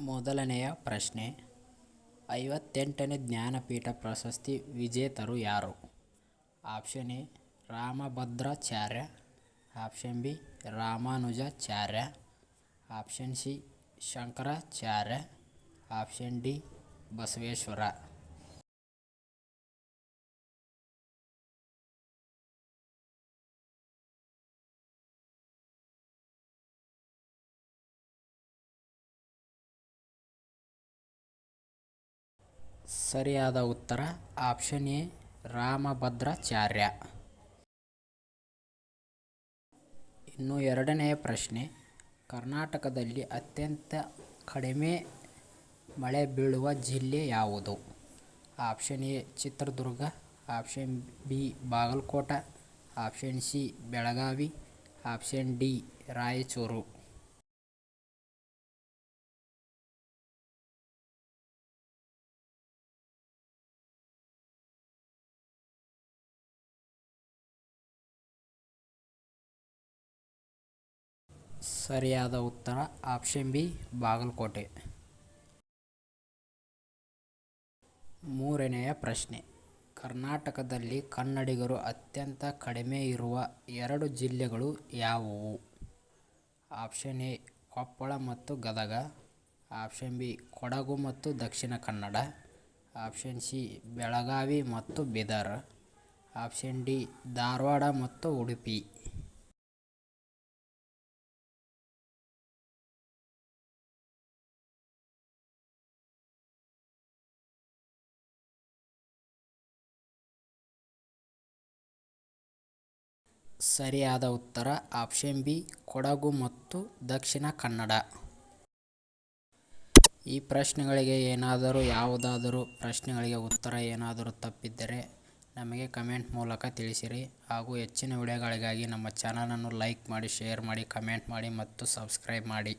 ಮೊದಲನೆಯ ಪ್ರಶ್ನೆ, ಐವತ್ತೆಂಟನೇ ಜ್ಞಾನಪೀಠ ಪ್ರಶಸ್ತಿ ವಿಜೇತರು ಯಾರು? Option A, Rambhadracharya. Option B, Ramanujacharya. Option C, Shankaracharya. Option D, Basaveshwara. ಸರಿಯಾದ ಉತ್ತರ ಆಪ್ಷನ್ ಎ, ರಾಮಭದ್ರಾಚಾರ್ಯ. ಇನ್ನು ಎರಡನೆಯ ಪ್ರಶ್ನೆ, ಕರ್ನಾಟಕದಲ್ಲಿ ಅತ್ಯಂತ ಕಡಿಮೆ ಮಳೆ ಬೀಳುವ ಜಿಲ್ಲೆ ಯಾವುದು? Option A, Chitradurga, option B, Bagalkot, option C, Belagavi, option D, Raichur. ಸರಿಯಾದ ಉತ್ತರ ಆಪ್ಷನ್ ಬಿ, ಬಾಗಲಕೋಟೆ. ಮೂರನೆಯ ಪ್ರಶ್ನೆ. ಕರ್ನಾಟಕದಲ್ಲಿ ಕನ್ನಡಿಗರು ಅತ್ಯಂತ ಕಡಿಮೆ ಇರುವ ಎರಡು ಜಿಲ್ಲೆಗಳು ಯಾವುವು? ಆಪ್ಷನ್ ಎ, ಕೊಪ್ಪಳ ಮತ್ತು ಗದಗ. ಆಪ್ಷನ್ ಬಿ, ಕೊಡಗು ಮತ್ತು ದಕ್ಷಿಣ ಕನ್ನಡ. ಆಪ್ಷನ್ ಸಿ, ಬೆಳಗಾವಿ ಮತ್ತು ಬೀದರ್. ಆಪ್ಷನ್ ಡಿ, ಧಾರವಾಡ ಮತ್ತು ಉಡುಪಿ. ಸರಿಯಾದ ಉತ್ತರ ಆಪ್ಷನ್ ಬಿ, ಕೊಡಗು ಮತ್ತು ದಕ್ಷಿಣ ಕನ್ನಡ. ಈ ಪ್ರಶ್ನೆಗಳಿಗೆ ಏನಾದರೂ ಯಾವುದಾದರೂ ಪ್ರಶ್ನೆಗಳಿಗೆ ಉತ್ತರ ಏನಾದರೂ ತಪ್ಪಿದ್ದರೆ ನಮಗೆ ಕಮೆಂಟ್ ಮೂಲಕ ತಿಳಿಸಿರಿ. ಹಾಗೂ ಹೆಚ್ಚಿನ ವಿಡಿಯೋಗಳಿಗಾಗಿ ನಮ್ಮ ಚಾನಲನ್ನು ಲೈಕ್ ಮಾಡಿ, ಶೇರ್ ಮಾಡಿ, ಕಮೆಂಟ್ ಮಾಡಿ ಮತ್ತು ಸಬ್ಸ್ಕ್ರೈಬ್ ಮಾಡಿ.